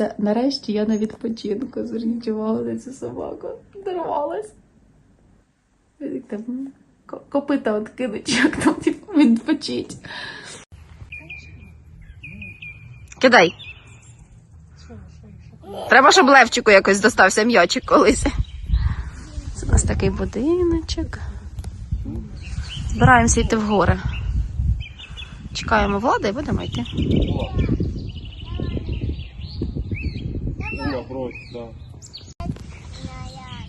називається Нарешті я на відпочинку. Зверніть увагу на цю собаку. Дорвалась. Там копита от кинуть, як там типу, відпочить. Кидай. Треба, щоб Левчику якось достався м'ячик колись. Це у нас такий будиночок. Збираємося йти в гори. Чекаємо влади і будемо йти. Я брось, да. Назад.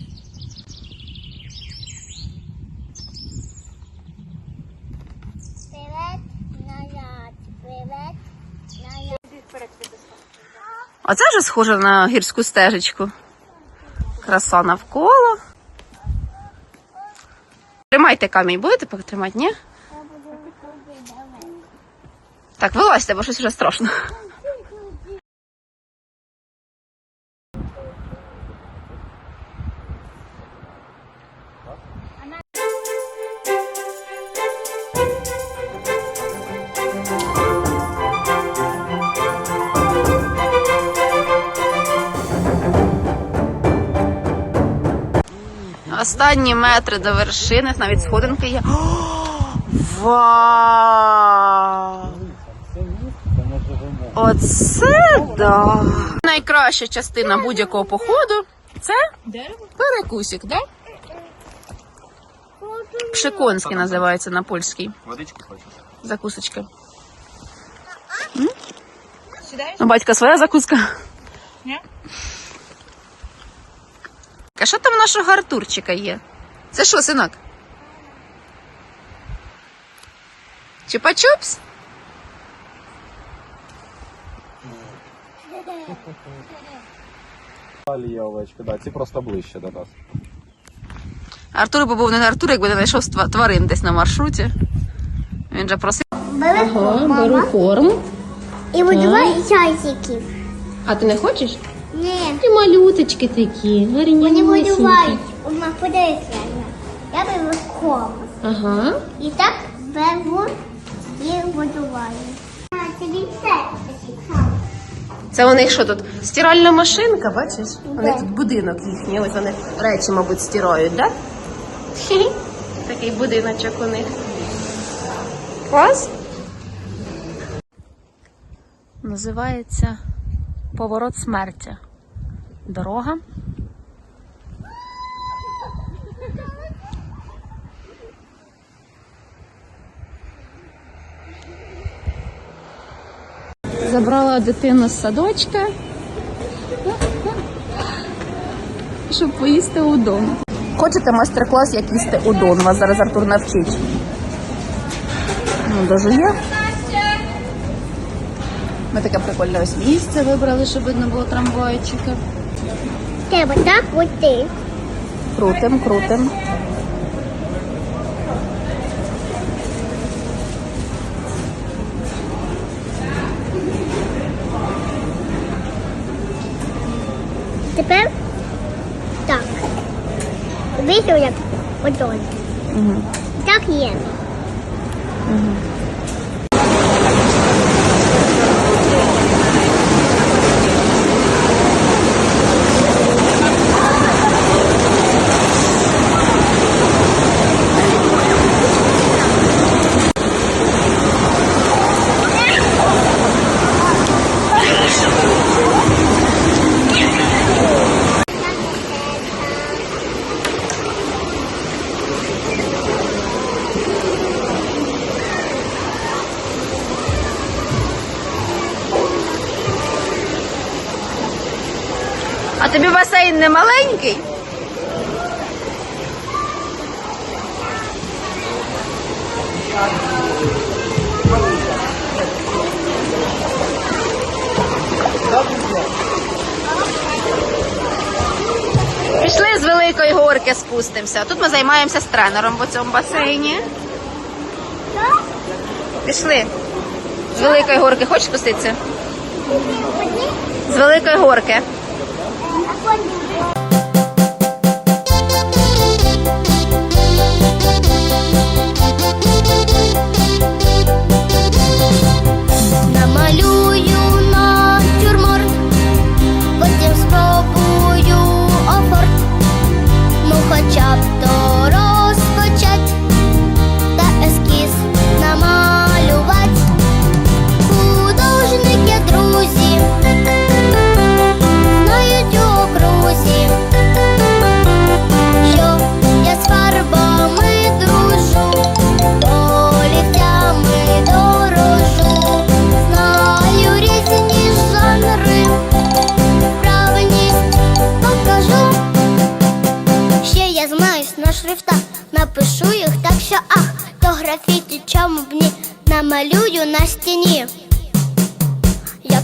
Оце вже схоже на гірську стежечку. Краса навколо. Тримайте камінь, будете потримати, ні? Так, вилазьте, бо щось вже страшно. Останні метри до вершини, навіть сходинки є. О, Вау! Оце да. Найкраща частина будь-якого походу це перекусик, да? Пшеконський називається на польській. Водичку хочеш? Закусочка. М? У батька своя закуска. А що там у нашого Артурчика є? Це що, синок? Чупа-чупс? Далі є овечки, да, ці просто ближче до нас. Артур би був не Артур, якби не знайшов ства- тварин десь на маршруті. Він же просив. Бери мама. корм. І видавай чайсиків. А ти не хочеш? Ні, Ти малюточки такі, гарні. вони видувають. Ума, подивися. Я беру корм. Ага. І так беру і все. Це у них що тут? Стиральна машинка, бачиш? У них тут будинок їхній, ось вони речі, мабуть, стирають, так? Да? Такий будиночок у них. Клас? Називається Поворот смерті. Дорога. Забрала дитину з садочка, щоб поїсти удон. Хочете майстер-клас, як їсти удон? Вас зараз Артур навчить. Ну, дуже є. Ми таке прикольне ось місце вибрали, щоб видно було трамвайчика. Треба так бути. Крутим, крутим. Тепер так. Вийшов як. Угу. Так є. А тобі басейн не маленький? Пішли з великої горки спустимося. Тут ми займаємося з тренером в цьому басейні. Пішли. З великої горки хочеш спуститися? З великої горки. А потім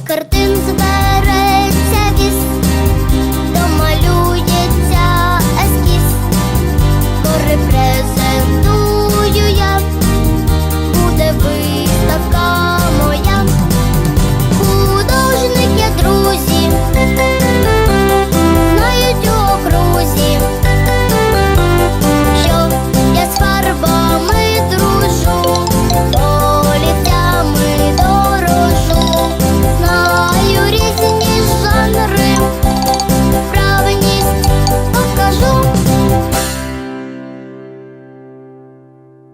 картин.